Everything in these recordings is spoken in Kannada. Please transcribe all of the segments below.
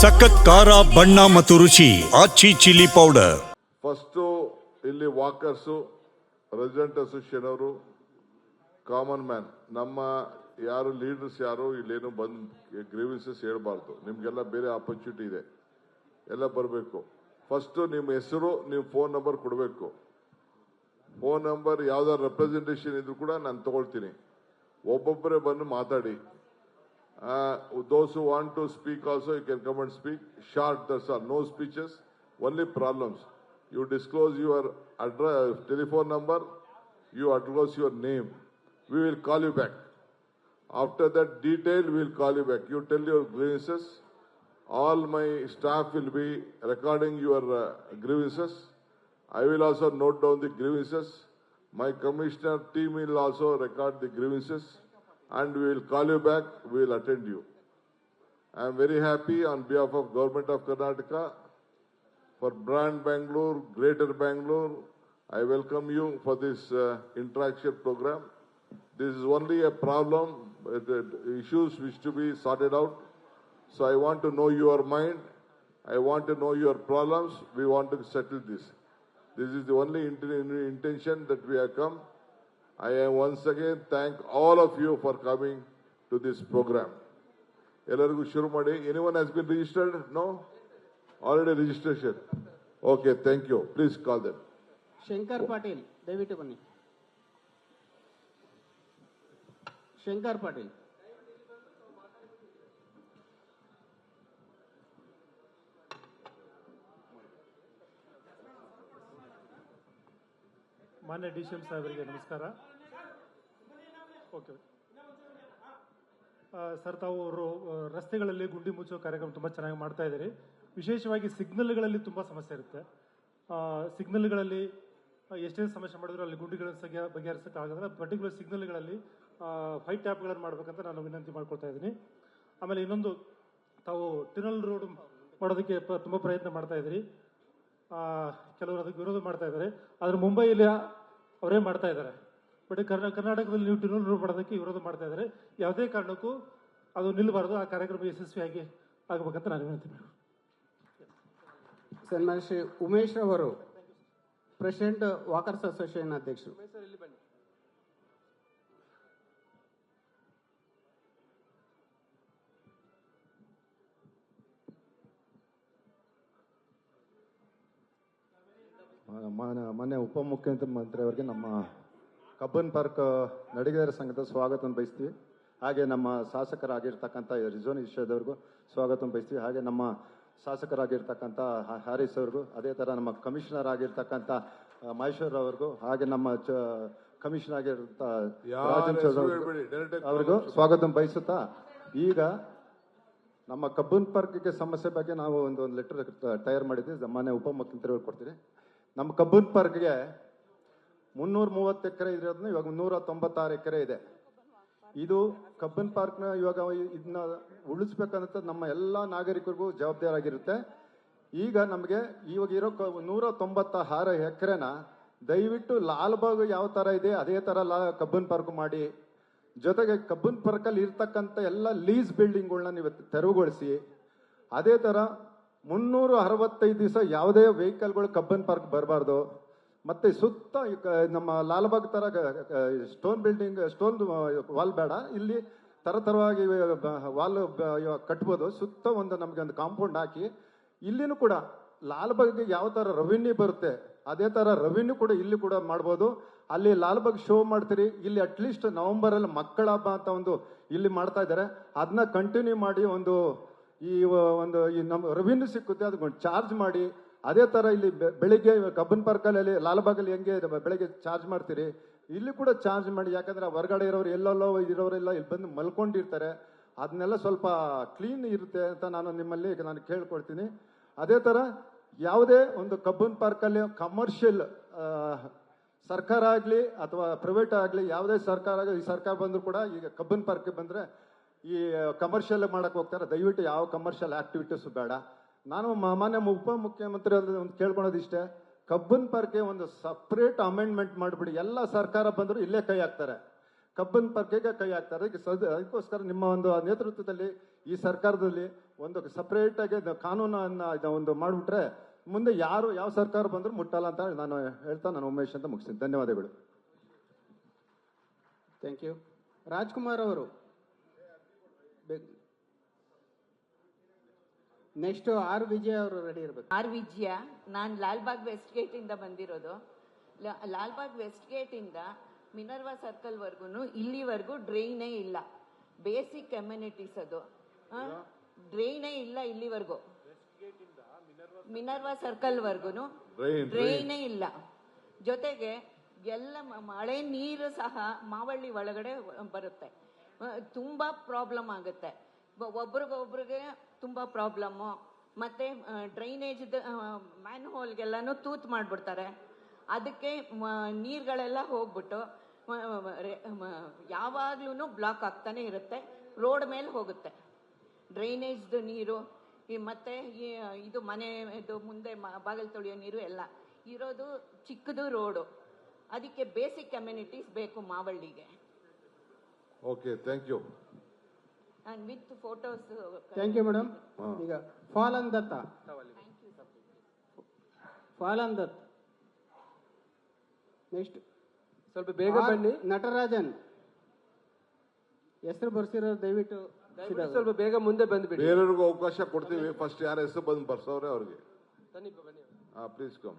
ಸಖತ್ ಖಾರ, ಬಣ್ಣ ಮತ್ತು ರುಚಿ ಆಚಿ ಚಿಲ್ಲಿ ಪೌಡರ್ ಫಸ್ಟು ಇಲ್ಲಿ ವಾಕರ್ಸು ರೆಸಿಡೆಂಟ್ ಅಸೋಸಿಯೇಷನ್ ಅವರು ಕಾಮನ್ ಮ್ಯಾನ್ ನಮ್ಮ ಯಾರು ಲೀಡರ್ಸ್ ಯಾರು, ಇಲ್ಲೇನು ಬಂದು ಗ್ರೀವೆನ್ಸಸ್ ಹೇಳಬಾರ್ದು. ನಿಮ್ಗೆಲ್ಲ ಬೇರೆ ಆಪರ್ಚುನಿಟಿ ಇದೆ. ಎಲ್ಲ ಬರಬೇಕು. ಫಸ್ಟು ನಿಮ್ಮ ಹೆಸರು, ನೀವು ಫೋನ್ ನಂಬರ್ ಕೊಡಬೇಕು. ಫೋನ್ ನಂಬರ್ ಯಾವ್ದಾದ್ರು ರೆಪ್ರೆಸೆಂಟೇಷನ್ ಇದ್ರು ಕೂಡ ನಾನು ತಗೊಳ್ತೀನಿ. ಒಬ್ಬೊಬ್ಬರೇ ಬಂದು ಮಾತಾಡಿ. Uh, those who want to speak also, you can come and speak. Short, there are No speeches, only problems. You disclose your address, telephone number, you disclose your name. We will call you back. After that detail, we will call you back. You tell your grievances. All my staff will be recording your uh, grievances. I will also note down the grievances. My commissioner team will also record the grievances and we will call you back. We will attend you. I am very happy on behalf of Government of Karnataka for Brand Bangalore, Greater Bangalore. I welcome you for this uh, interaction program. This is only a problem, uh, issues which to be sorted out. So I want to know your mind. I want to know your problems. We want to settle this. This is the only int- intention that we have come. I am once again thank all of you for coming to this program. ಎಲ್ಲರಿಗೂ ಶುರು ಮಾಡಿ anyone has been registered no already registration okay thank you please call them Shankar Patil ದಯವಿಟ್ಟು ಬನ್ನಿ ಶಂಕರ್ ಪಾಟೀಲ್ ಮಾನ್ಯ ಡಿ ಸಿ ಎಂ ಸಾಹೇಬರಿಗೆ ನಮಸ್ಕಾರ. ಓಕೆ. ಸರ್, ತಾವು ರೋ- ರಸ್ತೆಗಳಲ್ಲಿ ಗುಂಡಿ ಮುಚ್ಚೋ ಕಾರ್ಯಕ್ರಮ ತುಂಬ ಚೆನ್ನಾಗಿ ಮಾಡ್ತಾ ಇದ್ದೀರಿ. ವಿಶೇಷವಾಗಿ ಸಿಗ್ನಲ್ಗಳಲ್ಲಿ ತುಂಬ ಸಮಸ್ಯೆ ಇರುತ್ತೆ. ಸಿಗ್ನಲ್ಗಳಲ್ಲಿ ಎಷ್ಟೇ ಸಮಸ್ಯೆ ಮಾಡಿದ್ರು ಅಲ್ಲಿ ಗುಂಡಿಗಳನ್ನು ಸಗ್ಯ ಬಗೆಹರಿಸೋಕ್ಕಾಗದ್ರೆ ಪರ್ಟಿಕ್ಯುಲರ್ ಸಿಗ್ನಲ್ಗಳಲ್ಲಿ ಫೈಟ್ ಟ್ಯಾಪ್ಗಳನ್ನು ಮಾಡಬೇಕಂತ ನಾನು ವಿನಂತಿ ಮಾಡ್ಕೊಳ್ತಾ ಇದ್ದೀನಿ. ಆಮೇಲೆ ಇನ್ನೊಂದು, ತಾವು ಟಿನಲ್ ರೋಡ್ ಮಾಡೋದಕ್ಕೆ ತುಂಬ ಪ್ರಯತ್ನ ಮಾಡ್ತಾ ಇದ್ದೀರಿ. ಕೆಲವರು ಅದಕ್ಕೆ ವಿರೋಧ ಮಾಡ್ತಾ ಇದ್ದಾರೆ. ಆದರೆ ಮುಂಬೈಯಲ್ಲಿ ಅವರೇ ಮಾಡ್ತಾ ಇದ್ದಾರೆ? ಬಟ್ ಕರ್ನಾ ಕರ್ನಾಟಕದಲ್ಲಿ ನೀವು ಟಿನಲ್ ರೂಪ ಮಾಡೋದಕ್ಕೆ ವಿರೋಧ ಮಾಡ್ತಾ ಇದ್ದಾರೆ. ಯಾವುದೇ ಕಾರಣಕ್ಕೂ ಅದು ನಿಲ್ಲಬಾರದು ಆ ಕಾರ್ಯಕ್ರಮ ಯಶಸ್ವಿಯಾಗಿ ಆಗಬೇಕಂತ ನಾನು ವಿನಂತಿ ಸನ್ಮಾನ್ಯ ಶ್ರೀ ಉಮೇಶ್ ಅವರು ಪ್ರೆಸಿಡೆಂಟ್ ವಾಕರ್ಸ್ ಅಸೋಸಿಯೇಷನ್ ಅಧ್ಯಕ್ಷರು. ಮಾನ್ಯ ಮಾನ್ಯ ಉಪಮುಖ್ಯಮಂತ್ರಿ ಅವರಿಗೆ ನಮ್ಮ ಕಬ್ಬನ್ ಪಾರ್ಕ್ ನಡಿಗೆರ ಸಂಘದ ಸ್ವಾಗತ ಬಯಸ್ತೀವಿ. ಹಾಗೆ ನಮ್ಮ ಶಾಸಕರಾಗಿರ್ತಕ್ಕಂಥ ರಿಜೋನ್ ವಿಷಯದವ್ರಿಗೂ ಸ್ವಾಗತ ಬಯಸ್ತೀವಿ. ಹಾಗೆ ನಮ್ಮ ಶಾಸಕರಾಗಿರ್ತಕ್ಕಂಥ ಹ್ಯಾರಿಸ್ ಅವ್ರಿಗೂ ಅದೇ ಥರ ನಮ್ಮ ಕಮಿಷನರ್ ಆಗಿರ್ತಕ್ಕಂಥ ಮಹೇಶ್ವರ್ ಅವ್ರಿಗೂ ಹಾಗೆ ನಮ್ಮ ಚ ಹೇಳ್ಬೇಡಿ, direct ಅವ್ರಿಗೂ ಸ್ವಾಗತ ಬಯಸುತ್ತಾ ಈಗ ನಮ್ಮ ಕಬ್ಬನ್ ಪಾರ್ಕ್ಗೆ ಸಮಸ್ಯೆ ಬಗ್ಗೆ ನಾವು ಒಂದು ಒಂದು ಲೆಟರ್ ತಯಾರು ಮಾಡಿದ್ವಿ. ಮಾನ್ಯ ಉಪಮುಖ್ಯಮಂತ್ರಿ ಅವ್ರಿಗೆ ಕೊಡ್ತೀವಿ. ನಮ್ಮ ಕಬ್ಬನ್ ಪಾರ್ಕ್ಗೆ ಮುನ್ನೂರ ಮೂವತ್ತು ಎಕರೆ ಇರೋದನ್ನ ಇವಾಗ ನೂರ ತೊಂಬತ್ತಾರು ಎಕರೆ ಇದೆ. ಇದು ಕಬ್ಬನ್ ಪಾರ್ಕ್ನ ಇವಾಗ ಇದನ್ನ ಉಳಿಸ್ಬೇಕಂತ ನಮ್ಮ ಎಲ್ಲ ನಾಗರಿಕರಿಗೂ ಜವಾಬ್ದಾರಾಗಿರುತ್ತೆ ಈಗ ನಮಗೆ ಇವಾಗ ಇರೋ ನೂರ ತೊಂಬತ್ತ ಆರು ಎಕರೆನ ದಯವಿಟ್ಟು ಲಾಲ್ಬಾಗ್ ಯಾವ ತರ ಇದೆ ಅದೇ ತರ ಲಾ ಕಬ್ಬನ್ ಪಾರ್ಕ್ ಮಾಡಿ. ಜೊತೆಗೆ ಕಬ್ಬನ್ ಪಾರ್ಕಲ್ಲಿ ಇರ್ತಕ್ಕಂಥ ಎಲ್ಲ ಲೀಸ್ ಬಿಲ್ಡಿಂಗ್ಗಳನ್ನ ನೀವು ತೆರವುಗೊಳಿಸಿ. ಅದೇ ತರ ಮುನ್ನೂರ ಅರವತ್ತೈದು ದಿವಸ ಯಾವುದೇ ವೆಹಿಕಲ್ಗಳು ಕಬ್ಬನ್ ಪಾರ್ಕ್ ಬರಬಾರ್ದು. ಮತ್ತೆ ಸುತ್ತ ನಮ್ಮ ಲಾಲ್ಬಾಗ್ ತರ ಸ್ಟೋನ್ ಬಿಲ್ಡಿಂಗ್, ಸ್ಟೋನ್ ವಾಲ್ ಬೇಡ. ಇಲ್ಲಿ ತರತರವಾಗಿ ವಾಲ್ ಕಟ್ಬೋದು. ಸುತ್ತ ಒಂದು ನಮಗೆ ಒಂದು ಕಾಂಪೌಂಡ್ ಹಾಕಿ, ಇಲ್ಲಿನೂ ಕೂಡ ಲಾಲ್ಬಾಗ್ಗೆ ಯಾವ ತರ ರೆವಿನ್ಯೂ ಬರುತ್ತೆ, ಅದೇ ತರ ರೆವಿನ್ಯೂ ಕೂಡ ಇಲ್ಲಿ ಕೂಡ ಮಾಡ್ಬೋದು. ಅಲ್ಲಿ ಲಾಲ್ಬಾಗ್ ಶೋ ಮಾಡ್ತೀರಿ, ಇಲ್ಲಿ ಅಟ್ಲೀಸ್ಟ್ ನವೆಂಬರ್ ಅಲ್ಲಿ ಮಕ್ಕಳ ಹಬ್ಬ ಅಂತ ಒಂದು ಇಲ್ಲಿ ಮಾಡ್ತಾ ಇದ್ದಾರೆ. ಅದನ್ನ ಕಂಟಿನ್ಯೂ ಮಾಡಿ ಒಂದು ಈ ಒಂದು, ಈ ನಮ್ಮ ರೆವಿನ್ಯೂ ಸಿಕ್ಕುತ್ತೆ, ಅದು ಚಾರ್ಜ್ ಮಾಡಿ. ಅದೇ ತರ ಇಲ್ಲಿ ಬೆಳಿಗ್ಗೆ ಕಬ್ಬನ್ ಪಾರ್ಕಲ್ಲಿ, ಲಾಲ್ಬಾಗಲ್ಲಿ ಹೆಂಗೆ ಬೆಳಿಗ್ಗೆ ಚಾರ್ಜ್ ಮಾಡ್ತೀರಿ? ಇಲ್ಲಿ ಕೂಡ ಚಾರ್ಜ್ ಮಾಡಿ, ಯಾಕಂದ್ರೆ ಹೊರಗಡೆ ಇರೋರು, ಎಲ್ಲೆಲ್ಲೋ ಇರೋರೆಲ್ಲ ಇಲ್ಲಿ ಬಂದು ಮಲ್ಕೊಂಡಿರ್ತಾರೆ. ಅದನ್ನೆಲ್ಲ ಸ್ವಲ್ಪ ಕ್ಲೀನ್ ಇರುತ್ತೆ ಅಂತ ನಾನು ನಿಮ್ಮಲ್ಲಿ ನಾನು ಕೇಳ್ಕೊಳ್ತೀನಿ. ಅದೇ ತರ ಯಾವುದೇ ಒಂದು ಕಬ್ಬನ್ ಪಾರ್ಕಲ್ಲಿ ಕಮರ್ಷಿಯಲ್ ಸರ್ಕಾರ ಆಗಲಿ ಅಥವಾ ಪ್ರೈವೇಟ್ ಆಗಲಿ, ಯಾವುದೇ ಸರ್ಕಾರ ಆಗಲಿ, ಈ ಸರ್ಕಾರ ಬಂದರೂ ಕೂಡ ಈಗ ಕಬ್ಬನ್ ಪಾರ್ಕ್ ಬಂದರೆ ಈ ಕಮರ್ಷಿಯಲ್ ಮಾಡಕ್ ಹೋಗ್ತಾರೆ. ದಯವಿಟ್ಟು ಯಾವ ಕಮರ್ಷಿಯಲ್ ಆಕ್ಟಿವಿಟೀಸ್ ಬೇಡ. ನಾನು ಮಾನ್ಯ ಉಪಮುಖ್ಯಮಂತ್ರಿ ಒಂದು ಕೇಳ್ಕೊಳೋದು ಇಷ್ಟೇ. ಕಬ್ಬನ್ ಪಾರ್ಕ್ಗೆ ಒಂದು ಸಪ್ರೇಟ್ ಅಮೆಂಡ್ಮೆಂಟ್ ಮಾಡಿಬಿಡಿ. ಎಲ್ಲ ಸರ್ಕಾರ ಬಂದರೂ ಇಲ್ಲೇ ಕೈ ಹಾಕ್ತಾರೆ. ಕಬ್ಬನ್ ಪರ್ಕೆಗೆ ಕೈ ಹಾಕ್ತಾರೆ. ಅದಕ್ಕೆ ಸದ- ಅದಕ್ಕೋಸ್ಕರ ನಿಮ್ಮ ಒಂದು ನೇತೃತ್ವದಲ್ಲಿ ಈ ಸರ್ಕಾರದಲ್ಲಿ ಒಂದು ಸಪ್ರೇಟ್ ಆಗಿ ಕಾನೂನನ್ನ ಒಂದು ಮಾಡಿಬಿಟ್ರೆ ಮುಂದೆ ಯಾರು, ಯಾವ ಸರ್ಕಾರ ಬಂದರೂ ಮುಟ್ಟಲ್ಲ ಅಂತ ನಾನು ಹೇಳ್ತಾ ನಾನು ಉಮೇಶ್ ಅಂತ ಮುಗಿಸ್ತೀನಿ. ಧನ್ಯವಾದಗಳು. ಥ್ಯಾಂಕ್ ಯು ರಾಜ್ಕುಮಾರ್ ಅವರು ನೆಕ್ಸ್ಟ್ ಆರ್ ವಿಜಯ ಅವರು ರೆಡಿ ಇರಬೇಕು. ಆರ್ ವಿಜಯ ನಾನು ಲಾಲ್ಬಾಗ್ ವೆಸ್ಟ್ ಗೇಟ್ ಇಂದ ಬಂದಿರೋದು. ಲ- ಲಾಲ್ಬಾಗ್ ವೆಸ್ಟ್ ಗೇಟ್ ಇಂದ ಮಿನರ್ವಾ ಸರ್ಕಲ್ ವರ್ಗು ಇಲ್ಲಿವರೆಗೂ ಡ್ರೈನೇ ಇಲ್ಲ. ಬೇಸಿಕ್ ಕಮ್ಯುನಿಟೀಸ್ ಅದು. ಡ್ರೈನೇ ಇಲ್ಲ ಇಲ್ಲಿವರೆಗೂ. ಮಿನರ್ವಾ ಸರ್ಕಲ್ ವರ್ಗು ಡ್ರೈನೇ ಇಲ್ಲ. ಜೊತೆಗೆ ಎಲ್ಲ ಮಳೆ ನೀರು ಸಹ ಮಾವಳ್ಳಿ ಒಳಗಡೆ ಬರುತ್ತೆ. ತುಂಬಾ ಪ್ರಾಬ್ಲಮ್ ಆಗುತ್ತೆ. ಒಬ್ರಿಗೊಬ್ರಿಗೆ ತುಂಬಾ ಪ್ರಾಬ್ಲಮ್ಮು ಮತ್ತೆ ಡ್ರೈನೇಜ್ ಮ್ಯಾನ್ ಹೋಲ್ಗೆಲ್ಲಾನು ತೂತ್ ಮಾಡ್ಬಿಡ್ತಾರೆ. ಅದಕ್ಕೆ ನೀರುಗಳೆಲ್ಲ ಹೋಗ್ಬಿಟ್ಟು ಯಾವಾಗ್ಲೂ ಬ್ಲಾಕ್ ಆಗ್ತಾನೆ ಇರುತ್ತೆ. ರೋಡ್ ಮೇಲೆ ಹೋಗುತ್ತೆ. ಡ್ರೈನೇಜ್ದು ನೀರು, ಈ ಮತ್ತೆ ಇದು ಮನೆ, ಇದು ಮುಂದೆ ಬಾಗಿಲು ತೊಳೆಯೋ ನೀರು ಎಲ್ಲ. ಇರೋದು ಚಿಕ್ಕದು ರೋಡು ಅದಕ್ಕೆ ಬೇಸಿಕ್ ಕಮ್ಯುನಿಟೀಸ್ ಬೇಕು ಮಾವಳ್ಳಿಗೆ. Okay thank you and with photos thank you madam ಈಗ ಫಾಲನ್ ದತ್ತ ಫಾಲನ್ ದತ್ ನೆಕ್ಸ್ಟ್ ಸ್ವಲ್ಪ ಬೇಗ ಬನ್ನಿ. ನಟರಾಜನ್. ಹೆಸರು ಬರ್ಸಿರೋ ದಯವಿಟ್ಟು ಸ್ವಲ್ಪ ಬೇಗ ಮುಂದೆ ಬಂದ್ಬಿಡಿ. ಬೇರೆಯವ್ರಿಗೂ ಅವಕಾಶ ಕೊಡ್ತೀವಿ. ಫಸ್ಟ್ ಯಾರ ಹೆಸರು ಬಂದು ಬರ್ಸವ್ರೆ ಅವ್ರಿಗೆ. ಪ್ಲೀಸ್ ಕಮ್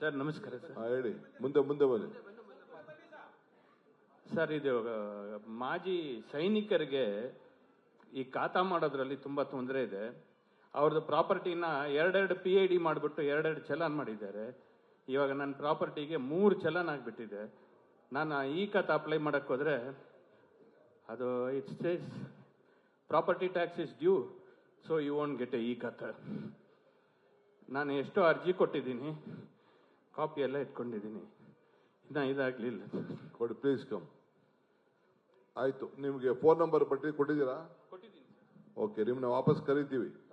ಸರ್ ನಮಸ್ಕಾರ ಸರ್ ಹಾ ಹೇಳಿ. ಮುಂದೆ ಮುಂದೆ ಬನ್ನಿ. ಸರ್, ಇದು ಮಾಜಿ ಸೈನಿಕರಿಗೆ ಈ ಖಾತಾ ಮಾಡೋದ್ರಲ್ಲಿ ತುಂಬ ತೊಂದರೆ ಇದೆ. ಅವ್ರದ್ದು ಪ್ರಾಪರ್ಟಿನ ಎರಡೆರಡು ಪಿ ಐ ಡಿ ಮಾಡಿಬಿಟ್ಟು ಎರಡೆರಡು ಚಲನ್ ಮಾಡಿದ್ದಾರೆ. ಇವಾಗ ನನ್ನ ಪ್ರಾಪರ್ಟಿಗೆ ಮೂರು ಚಲನ್ ಆಗಿಬಿಟ್ಟಿದೆ. ನಾನು ಈ ಖಾತಾ ಅಪ್ಲೈ ಮಾಡೋಕ್ಕೆ ಹೋದರೆ ಅದು it's property tax is due so you own get a e khata ನಾನು ಎಷ್ಟೋ ಅರ್ಜಿ ಕೊಟ್ಟಿದ್ದೀನಿ ಕಾಪಿ ಎಲ್ಲ ಇಟ್ಕೊಂಡಿದ್ದೀನಿ. ಇನ್ನು ಇದಾಗಲಿಲ್ಲ. ಕೊಡಿ ಪ್ಲೀಸ್ ಕಮ್ ಆಯ್ತು. ನಿಮಗೆ ಫೋನ್ ನಂಬರ್ ಬಟ್ಟಿ ಕೊಟ್ಟಿದ್ದೀರಾ? ಓಕೆ ನಿಮ್ಮನ್ನ ವಾಪಸ್ ಕರಿತೀವಿ.